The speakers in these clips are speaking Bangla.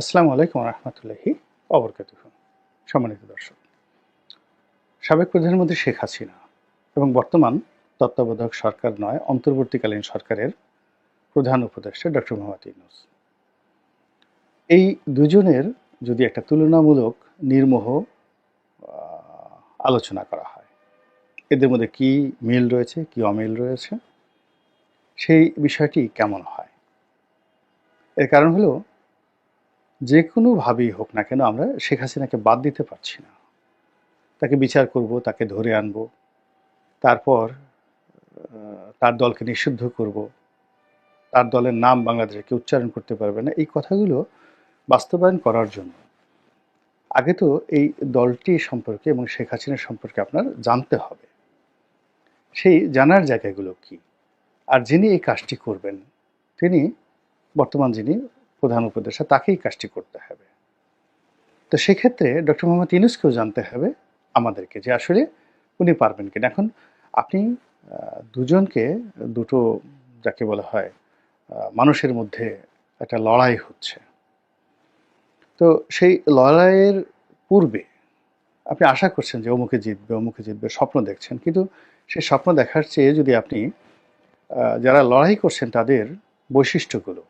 আসসালামু আলাইকুম রহমতুল্লাহি অবরকাত সম্মানিত দর্শক, সাবেক প্রধানমন্ত্রী শেখ হাসিনা এবং বর্তমান তত্ত্বাবধায়ক সরকার নয়, অন্তর্বর্তীকালীন সরকারের প্রধান উপদেষ্টা ডক্টর মোহাম্মদ ইউনুস। এই দুজনের যদি একটা তুলনামূলক নির্মোহ আলোচনা করা হয়, এদের মধ্যে কি মিল রয়েছে, কি অমিল রয়েছে, সেই বিষয়টি কেমন হয়? এর কারণ হলো যে কোনোভাবেই হোক না কেন আমরা শেখ হাসিনাকে বাদ দিতে পারছি না। তাকে বিচার করব, তাকে ধরে আনব, তারপর তার দলকে নিষিদ্ধ করব, তার দলের নাম বাংলাদেশকে উচ্চারণ করতে পারবে না। এই কথাগুলো বাস্তবায়ন করার জন্য আগে তো এই দলটি সম্পর্কে এবং শেখ হাসিনা সম্পর্কে আপনার জানতে হবে। সেই জানার জায়গাগুলো কি? আর যিনি এই কাজটি করবেন, তিনি বর্তমান যিনি প্রধান উপদেষ্টা তাকেই কাজটি করতে হবে। তো সেক্ষেত্রে ডক্টর মোহাম্মদ ইউনুসকেও জানতে হবে আমাদেরকে যে আসলে উনি পারবেন কিনা। এখন আপনি দুজনকে, দুটো যাকে বলা হয় মানুষের মধ্যে একটা লড়াই হচ্ছে। তো সেই লড়াইয়ের পূর্বে আপনি আশা করছেন যে অমুকে জিতবে অমুকে জিতবে, স্বপ্ন দেখছেন। কিন্তু সেই স্বপ্ন দেখার চেয়ে যদি আপনি যারা লড়াই করছেন তাদের বৈশিষ্ট্যগুলো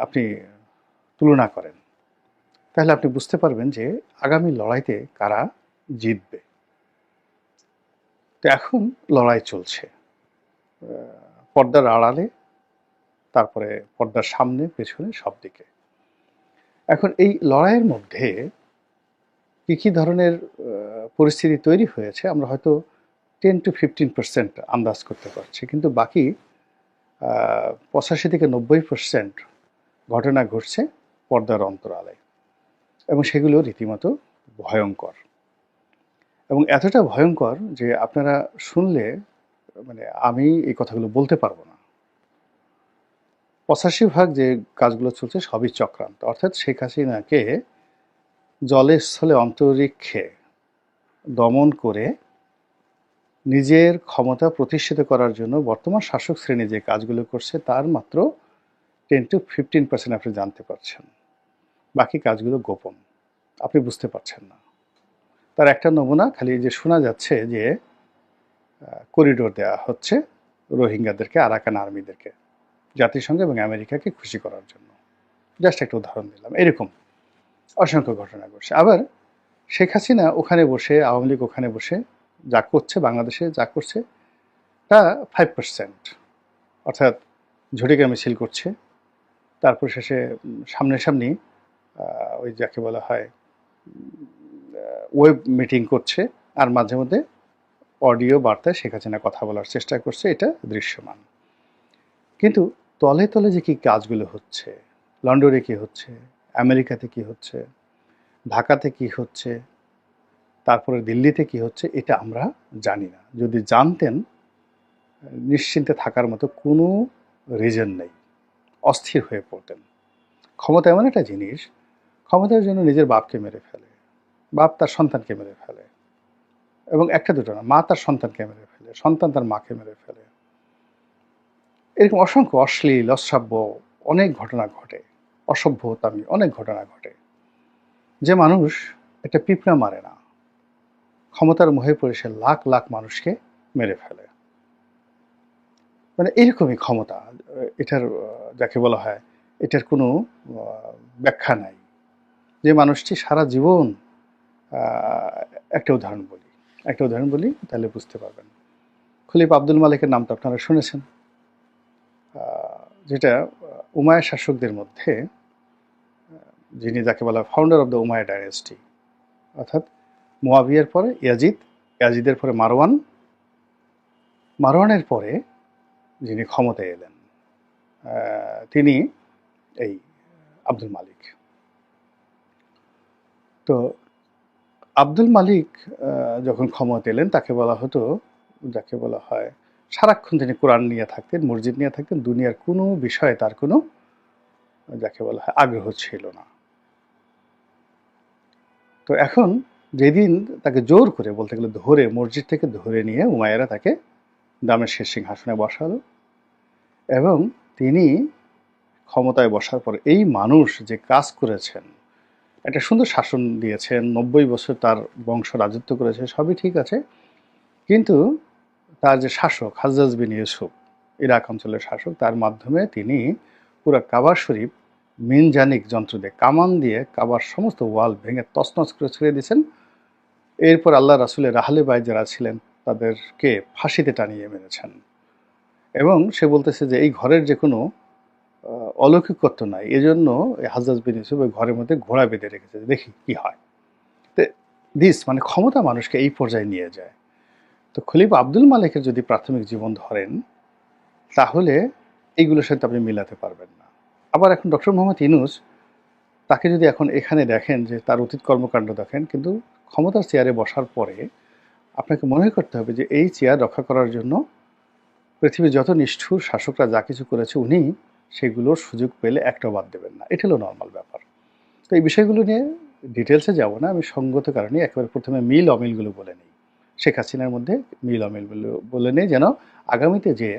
আপনি তুলনা করেন। তাহলে আপনি বুঝতে পারবেন যে আগামী লড়াইতে কারা জিতবে। তো এখন লড়াই চলছে। পর্দার আড়ালে, তারপরে পর্দার সামনে, পেছনে, সব দিকে। এখন এই লড়াইয়ের মধ্যে কী কী ধরনের পরিস্থিতি তৈরি হয়েছে আমরা হয়তো টেন টু ফিফটিন পার্সেন্ট আন্দাজ করতে পারছি। কিন্তু বাকি পঁচাশি থেকে নব্বই পার্সেন্ট ঘটনা ঘটছে পর্দার অন্তরালে এবং সেগুলো রীতিমতো ভয়ঙ্কর। এবং এতটা ভয়ঙ্কর যে আপনারা শুনলে মানে আমি এই কথাগুলো বলতে পারব না। পঁচাশি ভাগ যে কাজগুলো চলছে সবই চক্রান্ত। অর্থাৎ শেখ হাসিনাকে জলে স্থলে অন্তরিক্ষে দমন করে নিজের ক্ষমতা প্রতিষ্ঠিত করার জন্য বর্তমান শাসক শ্রেণি যে কাজগুলো করছে, তার মাত্র টেন টু ফিফটিন পার্সেন্ট আপনি জানতে পারছেন। বাকি কাজগুলো গোপন। আপনি বুঝতে পারছেন না। তার একটা নমুনা খালি যে শোনা যাচ্ছে যে করিডোর দেওয়া হচ্ছে রোহিঙ্গাদেরকে, আরাকান আর্মিদেরকে, জাতিসংঘ এবং আমেরিকাকে খুশি করার জন্য। জাস্ট একটা উদাহরণ দিলাম। এরকম অসংখ্য ঘটনা ঘটছে। আবার শেখ হাসিনা ওখানে বসে, আওয়ামী লীগ ওখানে বসে যা করছে, বাংলাদেশে যা করছে, তা ফাইভ পার্সেন্ট অর্থাৎ ঝটিকা মিছিল করছে। তারপর শেষে সামনাসামনি ওই যাকে বলা হয় ওয়েব মিটিং করছে, আর মাঝে মধ্যে অডিও বার্তায় শেখ হাসিনা কথা বলার চেষ্টা করছে, এটা দৃশ্যমান। কিন্তু তলে তলে যে কি কাজগুলো হচ্ছে, লন্ডনে কি হচ্ছে, আমেরিকাতে কি হচ্ছে, ঢাকাতে কি হচ্ছে তারপরে দিল্লিতে কি হচ্ছে এটা আমরা জানি না। যদি জানতেন, নিশ্চিন্তে থাকার মতো কোনো রিজন নেই। অস্থির হয়ে পড়তেন। ক্ষমতা এমন একটা জিনিস, ক্ষমতার জন্য নিজের বাপকে মেরে ফেলে, বাপ তার সন্তানকে মেরে ফেলে এবং একটা দুটো না, মা তার সন্তানকে মেরে ফেলে, সন্তান তার মাকে মেরে ফেলে। এরকম অসংখ্য অশ্লীল, অশ্রাব্য অনেক ঘটনা ঘটে, অসভ্যতামি অনেক ঘটনা ঘটে। যে মানুষ একটা পিঁপড়া মারে না। ক্ষমতার মোহে পড়ে সে লাখ লাখ মানুষকে মেরে ফেলে। মানে এরকমই ক্ষমতা, এটার, যাকে বলা হয়, এটার কোনো ব্যাখ্যা নাই। যে মানুষটি সারা জীবন একটা উদাহরণ বলি। একটা উদাহরণ বলি, তাহলে বুঝতে পারবেন। খলিফ আব্দুল মালিকের নাম তো আপনারা শুনেছেন। যেটা উমায়া শাসকদের মধ্যে, যিনি যাকে বলা founder of the Umayyad dynasty অর্থাৎ মোয়াবিয়ার পরে ইয়াজিদ, ইয়াজিদের পরে মারওয়ান। মারওয়ানের পরে যিনি ক্ষমতায় এলেন তিনি এই আব্দুল মালিক। তো আব্দুল মালিক যখন ক্ষমতা এলেন, তাকে বলা হতো, যাকে বলা হয় সারাক্ষণ তিনি কোরআন নিয়ে থাকতেন, মসজিদ নিয়ে থাকতেন, দুনিয়ার কোনো বিষয়ে তার কোনো, যাকে বলা হয়, আগ্রহ ছিল না। তো এখন যেদিন তাকে জোর করে বলতে গেলে ধরে, মসজিদ থেকে ধরে নিয়ে উমায়েরা তাকে দামের শেষ সিংহাসনে বসালো এবং তিনি ক্ষমতায় বসার পর এই মানুষ যে কাজ করেছেন, একটা সুন্দর শাসন দিয়েছেন, নব্বই বছর তার বংশ রাজত্ব করেছে, সবই ঠিক আছে। কিন্তু তার যে শাসক হাজ্জাজ বিন ইউসুফ, ইরাক অঞ্চলের শাসক, তার মাধ্যমে তিনি পুরো কাবার শরীফ, মিনজানিক যন্ত্র দিয়ে কামান দিয়ে কাবার সমস্ত ওয়াল ভেঙে তছনছ করে ছেড়ে দিয়েছেন। এরপর আল্লাহ রাসুলের রাহলে বাই যারা ছিলেন, তাদেরকে ফাঁসিতে টানিয়ে মেরেছেন। এবং সে বলতেছে যে, এই ঘরের যে কোনো অলৌকিকত্ব নাই। এজন্য হাজাজ বিন ইউসুফ ওই ঘরের মধ্যে ঘোড়া বেঁধে রেখেছে। দেখি কি হয়। তো দিস মানে ক্ষমতা মানুষকে এই পর্যায়ে নিয়ে যায়। তো খলিফ আব্দুল মালিকের যদি প্রাথমিক জীবন ধরেন, তাহলে এইগুলোর সাথে আপনি মিলাতে পারবেন না। আবার এখন ডক্টর মোহাম্মদ ইনুস তাকে যদি এখন এখানে দেখেন যে তার অতীত কর্মকাণ্ড দেখেন, কিন্তু ক্ষমতার চেয়ারে বসার পরে আপনাকে মনে করতে হবে যে এই চেয়ার রক্ষা করার জন্য পৃথিবীর যত নিষ্ঠুর শাসকরা যা কিছু করেছে উনি সেগুলোর সুযোগ পেলে একটাও বাদ দেবেন না। এটা হলো নর্মাল ব্যাপার। তো এই বিষয়গুলো নিয়ে ডিটেলসে যাব না। আমি সঙ্গত কারণে একেবারে প্রথমে মিল অমিলগুলো বলে নিই। শেখ হাসিনার মধ্যে মিল অমিলগুলো বলে নেই। যেন আগামীতে যে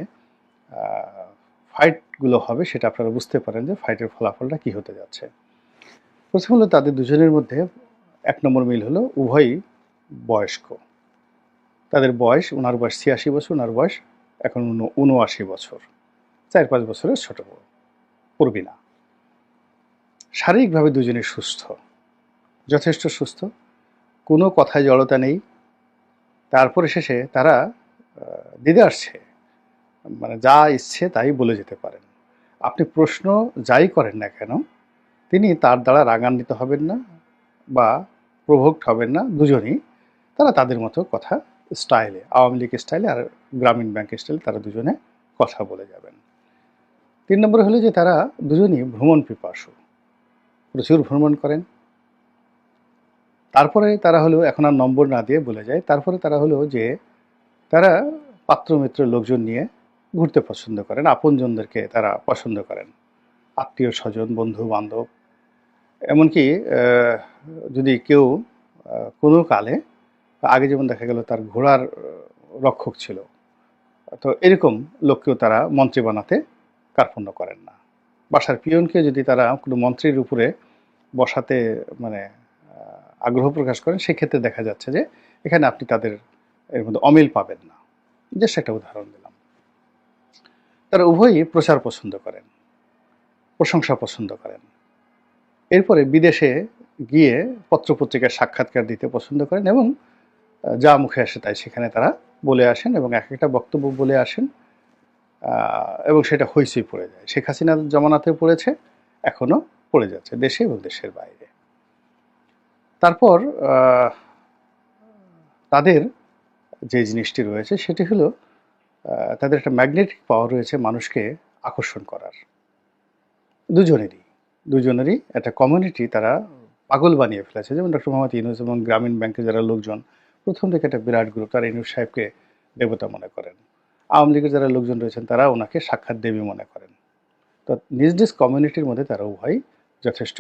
ফাইটগুলো হবে সেটা আপনারা বুঝতে পারেন যে ফাইটের ফলাফলটা কী হতে যাচ্ছে। প্রথম হলো তাদের দুজনের মধ্যে এক নম্বর মিল হলো উভয়ই বয়স্ক। তাদের বয়স ওনার বয়স ছিয়াশি বছর ওনার বয়স এখন উন- উনআশি বছর। চার পাঁচ বছরের ছোট বড় পূর্বিনা শারীরিকভাবে দুজনেই সুস্থ, যথেষ্ট সুস্থ। কোনো কথায় জড়তা নেই। তারপরে শেষে তারা দিদে আসছে। মানে যা ইচ্ছে তাই বলে যেতে পারেন। আপনি প্রশ্ন যাই করেন না কেন, তিনি তার দ্বারা রাগান্বিত হবেন না বা প্রভোক্ট হবেন না দুজনই, তারা তাদের মতো কথা স্টাইলে, আওয়ামী লীগ স্টাইলে আর গ্রামীণ ব্যাংক স্টাইলে তারা দুজনে কথা বলে যাবেন। তিন নম্বর হলো যে তারা দুজনই ভ্রমণ পিপাসু, প্রচুর ভ্রমণ করেন। তারপরে তারা হলো, এখন আর নম্বর না দিয়ে বলে যায়, তারপরে তারা হলো যে তারা পাত্রমিত্র লোকজন নিয়ে ঘুরতে পছন্দ করেন, আপনজনদেরকে তারা পছন্দ করেন। আত্মীয় স্বজন বন্ধু বান্ধব এমনকি যদি কেউ কোনো কালে, আগে যেমন দেখা গেল তার ঘোড়ার রক্ষক ছিল, তো এরকম লোককেও তারা মন্ত্রী বানাতে কার্পণ্য করেন না। বাসার পিয়নকে যদি তারা কোনো মন্ত্রীর উপরে বসাতে মানে আগ্রহ প্রকাশ করেন, সেক্ষেত্রে দেখা যাচ্ছে যে এখানে আপনি তাদের এর মধ্যে অমিল পাবেন না। জাস্ট একটা উদাহরণ দিলাম। তারা উভয়ই প্রচার পছন্দ করেন, প্রশংসা পছন্দ করেন। এরপরে বিদেশে গিয়ে পত্রপত্রিকার সাক্ষাৎকার দিতে পছন্দ করেন এবং যা মুখে আসে তাই সেখানে তারা বলে আসেন এবং এক একটা বক্তব্য বলে আসেন এবং সেটা হইচই পড়ে যায়। শেখ হাসিনার জমানাতেও পড়েছে এখনও পড়ে যাচ্ছে দেশে এবং দেশের বাইরে। তারপর তাদের যে জিনিসটি রয়েছে সেটি হলো তাদের একটা ম্যাগনেটিক পাওয়ার রয়েছে মানুষকে আকর্ষণ করার। দুজনেরই। দুজনেরই একটা কমিউনিটি তারা পাগল বানিয়ে ফেলেছে। যেমন ডক্টর মোহাম্মদ ইউনুস এবং গ্রামীণ ব্যাংকের যারা লোকজন, প্রথম থেকে একটা বিরাট গ্রুপ তারা ইউনুস সাহেবকে দেবতা মনে করেন। আওয়ামী লীগের যারা লোকজন রয়েছেন, তারা ওনাকে সাক্ষাৎ দেবী মনে করেন। তো নিজ নিজ কমিউনিটির মধ্যে তারা উভয় যথেষ্ট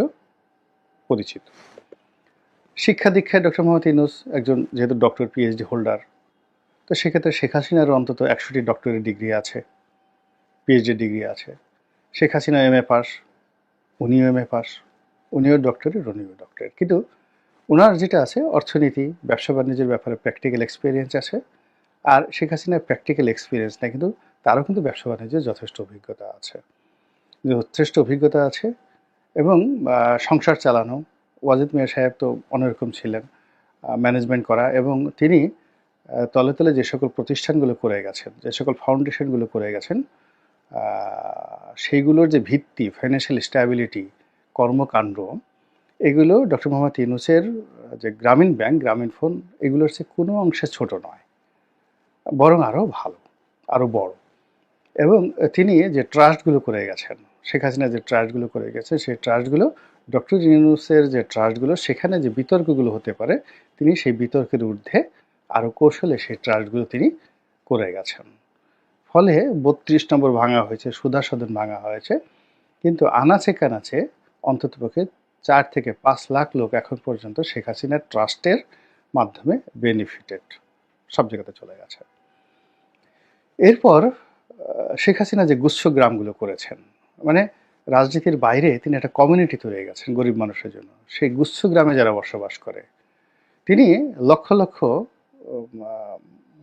পরিচিত। শিক্ষা দীক্ষায় ডক্টর মোহাম্মদ ইউনুস একজন যেহেতু ডক্টর পিএইচডি হোল্ডার তো সেক্ষেত্রে শেখ হাসিনারও অন্তত একশোটি ডক্টরের ডিগ্রি আছে পিএইচডি ডিগ্রি আছে। Sheikh Hasina M A pass উনিও এম এ পাস, উনিও ডক্টরের উনিও ডক্টরের কিন্তু ওনার যেটা আছে, অর্থনীতি, ব্যবসা বাণিজ্যের ব্যাপারে প্র্যাকটিক্যাল এক্সপিরিয়েন্স আছে, আর শেখ হাসিনার প্র্যাকটিক্যাল এক্সপিরিয়েন্স না কিন্তু তারও কিন্তু ব্যবসা বাণিজ্যের যথেষ্ট অভিজ্ঞতা আছে। যথেষ্ট অভিজ্ঞতা আছে এবং সংসার চালানো, ওয়াজিদ মিয়া সাহেব তো অন্যরকম ছিলেন ম্যানেজমেন্ট করা এবং তিনি তলে তলে যে সকল প্রতিষ্ঠানগুলো করে গেছেন, যে সকল ফাউন্ডেশনগুলো করে গেছেন সেইগুলোর যে ভিত্তি ফাইন্যান্সিয়াল স্ট্যাবিলিটি কর্মকাণ্ড, এগুলো ডক্টর মোহাম্মদ ইউনুসের যে গ্রামীণ ব্যাংক, গ্রামীণ ফোন, এগুলোর চেয়ে কোনো অংশে ছোট নয়, বরং আরও ভালো, আরও বড়। এবং তিনি যে ট্রাস্টগুলো করে গেছেন, শেখ হাসিনা যে ট্রাস্টগুলো করে গেছে, সেই ট্রাস্টগুলো ডক্টর ইউনুসের যে ট্রাস্টগুলো সেখানে যে বিতর্কগুলো হতে পারে, তিনি সেই বিতর্কের ঊর্ধ্বে আরও কৌশলে সেই ট্রাস্টগুলো তিনি করে গেছেন। ফলে বত্রিশ নম্বর ভাঙা হয়েছে, সুধা সদন ভাঙা হয়েছে। কিন্তু আনাচে কানাচে অন্ততপক্ষে চার থেকে পাঁচ লাখ লোক এখন পর্যন্ত শেখ হাসিনার ট্রাস্টের মাধ্যমে বেনিফিটেড। সব জায়গাতে চলে গেছে। এরপর শেখ হাসিনা যে গুচ্ছ গ্রামগুলো করেছেন মানে রাজনীতির বাইরে তিনি একটা কমিউনিটি তৈরি গেছেন গরিব মানুষের জন্য। সেই গুচ্ছ গ্রামে যারা বসবাস করে, তিনি লক্ষ লক্ষ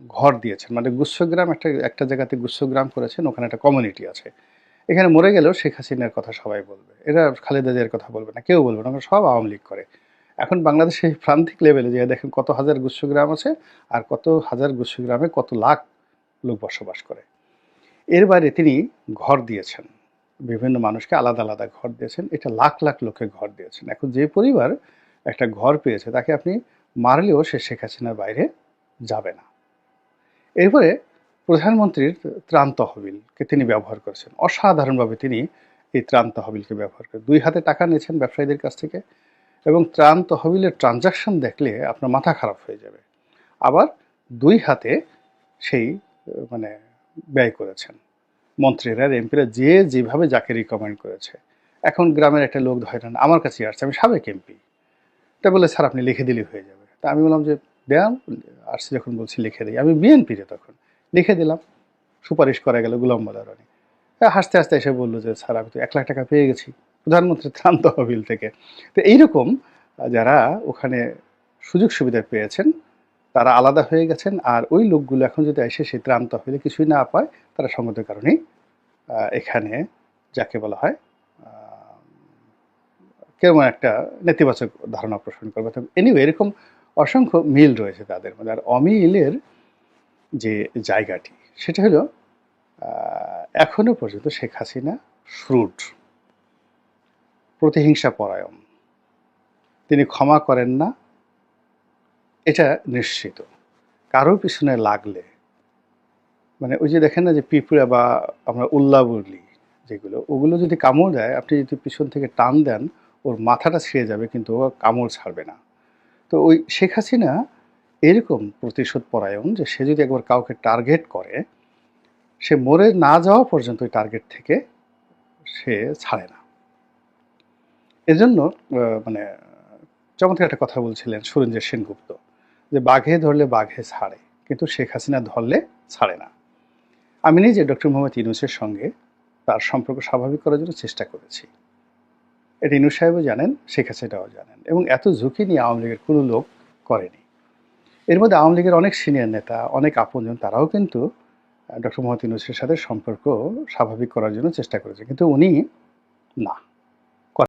ঘর দিয়েছেন। মানে গুচ্ছগ্রাম একটা একটা জায়গাতে গুচ্ছগ্রাম করেছেন, ওখানে একটা কমিউনিটি আছে। এখানে মরে গেলেও শেখ হাসিনার কথা সবাই বলবে। এরা খালেদা জিয়ার কথা বলবে না, কেউ বলবে না সব আওয়ামী লীগ করে। এখন বাংলাদেশে প্রান্তিক লেভেলে যে দেখেন কত হাজার গুচ্ছগ্রাম আছে আর কত হাজার গুচ্ছগ্রামে কত লাখ লোক বসবাস করে। এর বাইরে তিনি ঘর দিয়েছেন। বিভিন্ন মানুষকে আলাদা আলাদা ঘর দিয়েছেন। এটা লাখ লাখ লোকে ঘর দিয়েছেন। এখন যে পরিবার একটা ঘর পেয়েছে, তাকে আপনি মারলেও সে শেখ হাসিনার বাইরে যাবে না। এরপরে প্রধানমন্ত্রীর ত্রাণ তহবিলকে তিনি ব্যবহার করেছেন। অসাধারণভাবে তিনি এই ত্রাণ তহবিলকে ব্যবহার করেন দুই হাতে টাকা নিয়েছেন ব্যবসায়ীদের কাছ থেকে এবং ত্রাণ তহবিলের ট্রানজাকশন দেখলে আপনার মাথা খারাপ হয়ে যাবে। আবার দুই হাতে সেই মানে ব্যয় করেছেন। মন্ত্রীরা, এমপিরা যে যেভাবে যাকে রিকমেন্ড করেছে। এখন গ্রামের একটা লোক ধরেন, আমার কাছে আসছে, আমি সাবেক এমপি। তা বলে স্যার, আপনি লিখে দিলে হয়ে যাবে। তা আমি বললাম যে দেন আসছি যখন বলছি, লিখে দিই। আমি বিএনপিতে তখন লিখে দিলাম। সুপারিশ করা গেল গুলাম মোল্লারনি হাসতে হাসতে এসে বলল যে, স্যার, আমি তো এক লাখ টাকা পেয়ে গেছি। প্রধানমন্ত্রী ত্রাণ তহবিল থেকে। তো এইরকম যারা ওখানে সুযোগ সুবিধা পেয়েছেন, তারা আলাদা হয়ে গেছেন, আর ওই লোকগুলো এখন যদি এসে সেই ত্রাণ তহবিলে কিছুই না পায়, তারা সঙ্গত কারণেই এখানে যাকে বলা হয় কেমন একটা নেতিবাচক ধারণা পোষণ করবে। এনিওয়ে এরকম অসংখ্য মিল রয়েছে তাদের মধ্যে। আর অমিলের যে জায়গাটি সেটা হলো আহ, এখনও পর্যন্ত শেখ হাসিনা শ্রুট প্রতিহিংসা পরায়ণ। তিনি ক্ষমা করেন না এটা নিশ্চিত। কারও পিছনে লাগলে মানে ওই যে দেখেন না যে পিঁপড়া বা আমরা উল্লা বলি যেগুলো ওগুলো যদি কামড় দেয় আপনি যদি পিছন থেকে টান দেন ওর মাথাটা ছিঁড়ে যাবে কিন্তু ও কামড় ছাড়বে না। তো ওই শেখ হাসিনা এরকম প্রতিশোধ পরায়ণ যে সে যদি একবার কাউকে টার্গেট করে, সে মরে না যাওয়া পর্যন্ত ওই টার্গেট থেকে সে ছাড়ে না। এজন্য মানে চমৎকার একটা কথা বলছিলেন সুরেন্দ্র সেনগুপ্ত যে বাঘে ধরলে বাঘে ছাড়ে, কিন্তু শেখ হাসিনা ধরলে ছাড়ে না। আমি নিজে ডক্টর মোহাম্মদ ইউনুসের সঙ্গে তার সম্পর্ক স্বাভাবিক করার জন্য চেষ্টা করেছি। ইনুস সাহেবও জানেন, শেখ হাসিনাও জানেন এবং এত ঝুঁকি নিয়ে আওয়ামী লীগের কোনো লোক করেনি। এর মধ্যে আওয়ামী লীগের অনেক সিনিয়র নেতা, অনেক আপনজন, তারাও কিন্তু ডক্টর মোহাম্মদ ইউনুসের সাথে সম্পর্ক স্বাভাবিক করার জন্য চেষ্টা করেছে, কিন্তু উনি না।